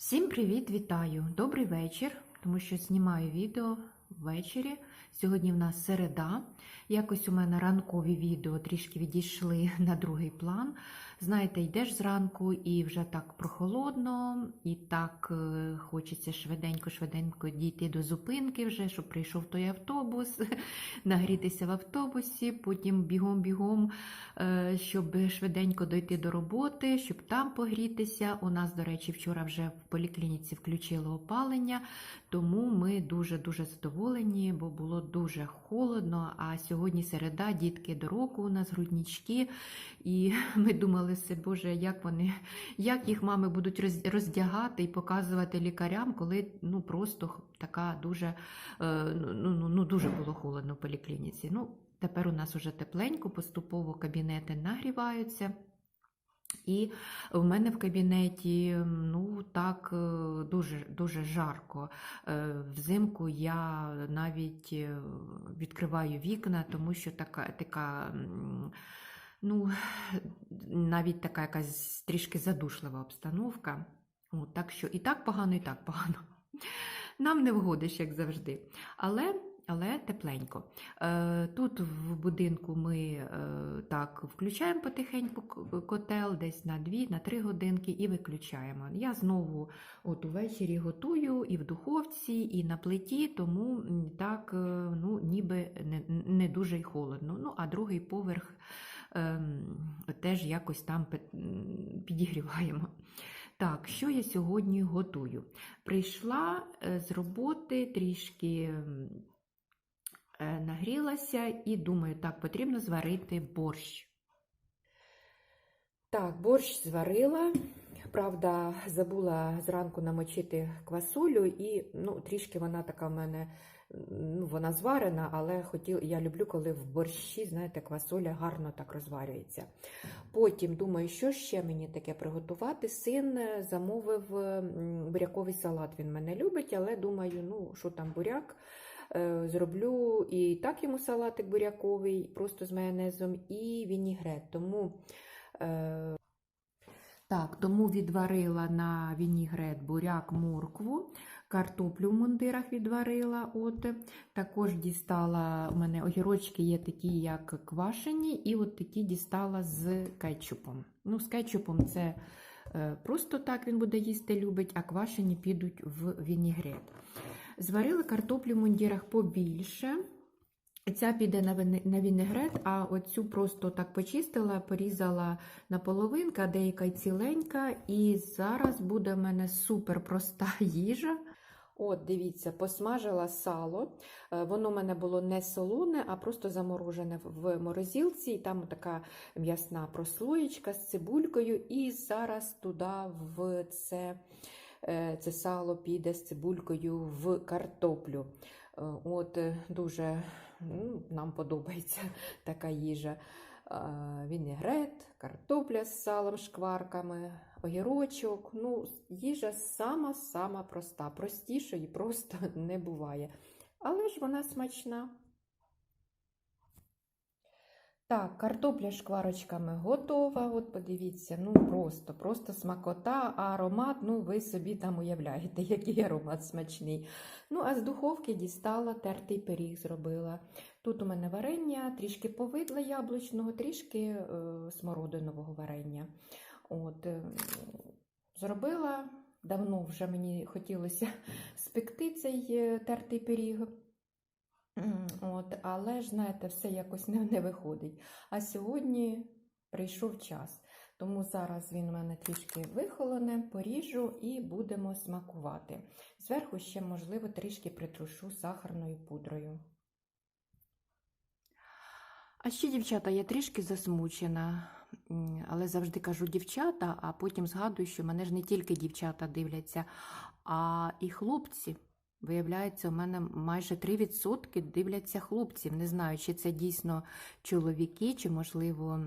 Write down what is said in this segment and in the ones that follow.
Всім привіт, вітаю! Добрий вечір, тому що знімаю відео ввечері. Сьогодні в нас середа. Якось у мене ранкові відео трішки відійшли на другий план. Знаєте, йдеш зранку і вже так прохолодно, і так е, хочеться швиденько-швиденько дійти до зупинки, вже, щоб прийшов той автобус, нагрітися в автобусі, потім бігом-бігом, е, щоб швиденько дойти до роботи, щоб там погрітися. У нас, до речі, вчора вже в поліклініці включили опалення, тому ми дуже-дуже задоволені, бо було дуже холодно. А сьогодні середа, дітки до року, у нас груднічки, і ми думали Боже, як вони, як їх мами будуть роздягати і показувати лікарям, коли ну просто така дуже, е, ну, ну, ну, дуже було холодно в поліклініці. Ну, тепер у нас уже тепленько, поступово кабінети нагріваються. І в мене в кабінеті ну так е, дуже дуже жарко. Е, Взимку я навіть е, відкриваю вікна, тому що така, така ну, навіть така якась трішки задушлива обстановка. От, так що і так погано, і так погано. Нам не вгодиш, як завжди. Але, але тепленько. Е, Тут в будинку ми е, так включаємо потихеньку котел, десь на 2 на 3 годинки і виключаємо. Я знову от увечері готую і в духовці, і на плиті, тому так, е, ну, ніби не, не дуже й холодно. Ну, а другий поверх ем, теж якось там підігріваємо. Так, що я сьогодні готую? Прийшла з роботи, трішки нагрілася і думаю, так, потрібно зварити борщ. Так, борщ зварила. Правда, забула зранку намочити квасолю, і ну, трішки вона така в мене, ну, вона зварена, але хотіла, я люблю, коли в борщі, знаєте, квасоля гарно так розварюється. Потім думаю, що ще мені таке приготувати. Син е, замовив буряковий салат. Він мене любить, але думаю, ну що там буряк. Е, Зроблю і так йому салатик буряковий, просто з майонезом, і вінігрет. Тому, е, так, тому відварила на вінігрет буряк моркву, картоплю в мундирах відварила. От. Також дістала, у мене огірочки є такі, як квашені, і от такі дістала з кетчупом. Ну, з кетчупом це е, просто так він буде їсти, любить, а квашені підуть в вінігрет. Зварили картоплю в мундірах побільше. Ця піде на вінегрет, а оцю просто так почистила, порізала на половинка, деяка й ціленька. І зараз буде в мене супер проста їжа. От, дивіться, посмажила сало. Е, Воно в мене було не солоне, а просто заморожене в морозилці. І там така м'ясна прослоєчка з цибулькою. І зараз туди в це, це сало піде з цибулькою в картоплю. Е, От е, дуже ну, нам подобається така їжа. Е, Вінегрет, картопля з салом, шкварками, огірочок. Ну, їжа сама-сама проста. Простішої просто не буває. Але ж вона смачна. Так, картопля шкварочками готова. От подивіться, ну просто, просто смакота, а аромат, ну ви собі там уявляєте, який аромат смачний. Ну, а з духовки дістала тертий пиріг зробила. Тут у мене варення, трішки повидла яблучного, трішки е, смородинового варення. От, е, зробила, давно вже мені хотілося спекти цей е, тертий пиріг. От, але ж, знаєте, все якось не, не виходить. А сьогодні прийшов час. Тому зараз він у мене трішки вихолоне, поріжу і будемо смакувати. Зверху ще, можливо, трішки притрушу сахарною пудрою. А ще, дівчата, я трішки засмучена, але завжди кажу дівчата, а потім згадую, що мене ж не тільки дівчата дивляться, а і хлопці. Виявляється, у мене майже 3% дивляться хлопців. Не знаю, чи це дійсно чоловіки, чи, можливо,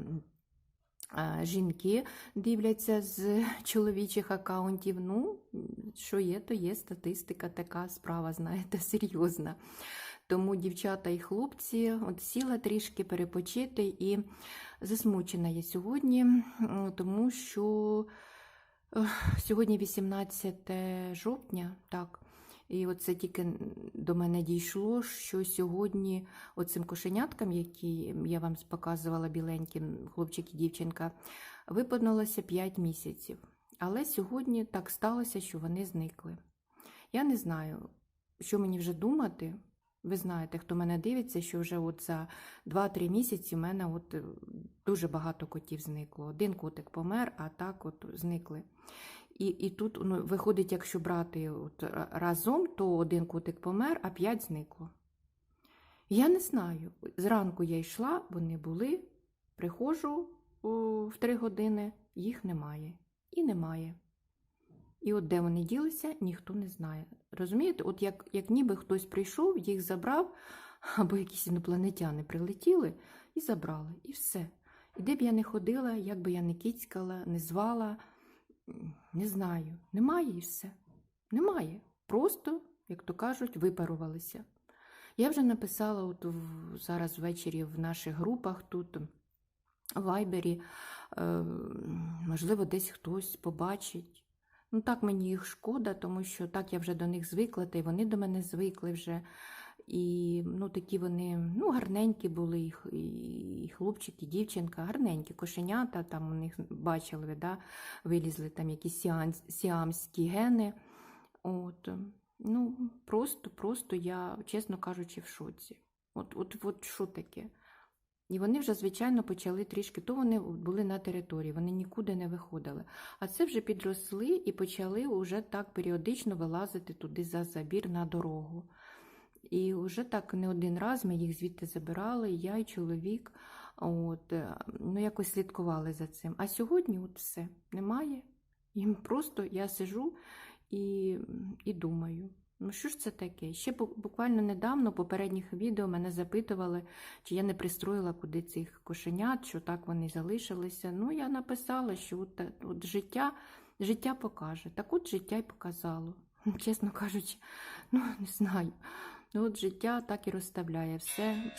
жінки дивляться з чоловічих акаунтів. Ну, що є, то є статистика, така справа, знаєте, серйозна. Тому дівчата і хлопці от сіла трішки перепочити і засмучена я сьогодні, тому що Сьогодні 18 жовтня, так. І оце це тільки до мене дійшло, що сьогодні оцим кошеняткам, які я вам показувала біленьким, хлопчик і дівчинка, виповнилося 5 місяців. Але сьогодні так сталося, що вони зникли. Я не знаю, що мені вже думати. Ви знаєте, хто мене дивиться, що вже от за 2-3 місяці в мене от е, дуже багато котів зникло. Один котик помер, а так от зникли. І, і тут ну, виходить, якщо брати от разом, то один котик помер, а п'ять зникло. Я не знаю. Зранку я йшла, вони були, приходжу в три години, їх немає. І немає. І от де вони ділися, ніхто не знає. Розумієте, от як, як ніби хтось прийшов, їх забрав, або якісь інопланетяни прилетіли і забрали, і все. І де б я не ходила, як би я не кицькала, не звала, не знаю. Немає і все. Немає. Просто, як то кажуть, випарувалися. Я вже написала от в, зараз ввечері в наших групах тут, Вайбері, е, можливо, десь хтось побачить. Ну так мені їх шкода, тому що так я вже до них звикла, та й вони до мене звикли вже. І ну, такі вони ну, гарненькі були, і, і хлопчик, і дівчинка, гарненькі кошенята, там у них бачили, да, вилізли там якісь сіамські гени. От, ну, просто, просто я, чесно кажучи, в шоці. От, от, от що таке? І вони вже, звичайно, почали трішки, то вони були на території, вони нікуди не виходили. А це вже підросли і почали вже так періодично вилазити туди за забір на дорогу. І вже так не один раз ми їх звідти забирали, я і чоловік. От, е, ну, якось слідкували за цим. А сьогодні от все немає. Їм просто я сижу і, і думаю. Ну, що ж це таке? Ще буквально недавно, в попередніх відео, мене запитували, чи я не пристроїла куди цих кошенят, що так вони залишилися. Ну, я написала, що от, от життя, життя покаже. Так от життя й показало. Чесно кажучи, ну не знаю. Ну, от життя так і розставляє все.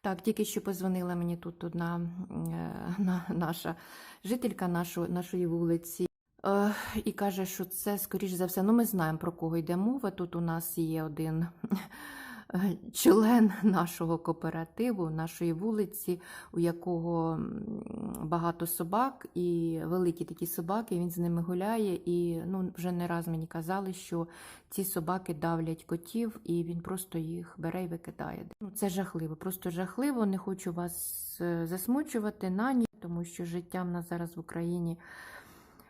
Так, тільки що позвонила мені тут одна е, на, наша жителька нашої, нашої вулиці. Е, і каже, що це, скоріш за все, ну ми знаємо, про кого йде мова. Тут у нас є один е, член нашого кооперативу, нашої вулиці, у якого багато собак, і великі такі собаки, він з ними гуляє. І ну, вже не раз мені казали, що ці собаки давлять котів, і він просто їх бере і викидає. Ну, це жахливо, просто жахливо. Не хочу вас е, засмучувати на ні, тому що життя в нас зараз в Україні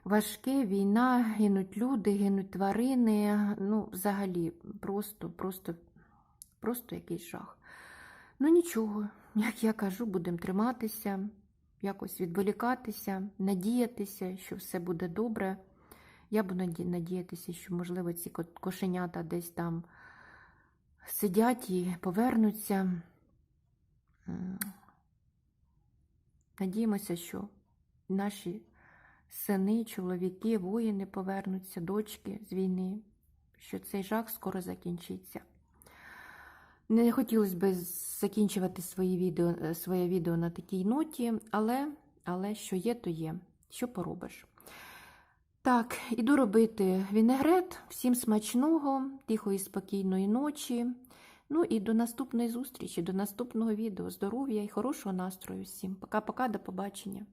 важке, війна, гинуть люди, гинуть тварини. Ну, взагалі, просто, просто, просто якийсь жах. Ну нічого, як я кажу, будемо триматися, якось відволікатися, надіятися, що все буде добре. Я буду надіятися, що, можливо, ці кошенята десь там сидять і повернуться. Надіємося, що наші сини, чоловіки, воїни повернуться, дочки з війни, що цей жах скоро закінчиться. Не хотілося б закінчувати свої відео, е, своє відео на такій ноті, але, але що є, то є. Що поробиш? Так, іду робити вінегрет. Всім смачного, тихої, спокійної ночі. Ну і до наступної зустрічі, до наступного відео. Здоров'я і хорошого настрою всім. Пока-пока, до побачення.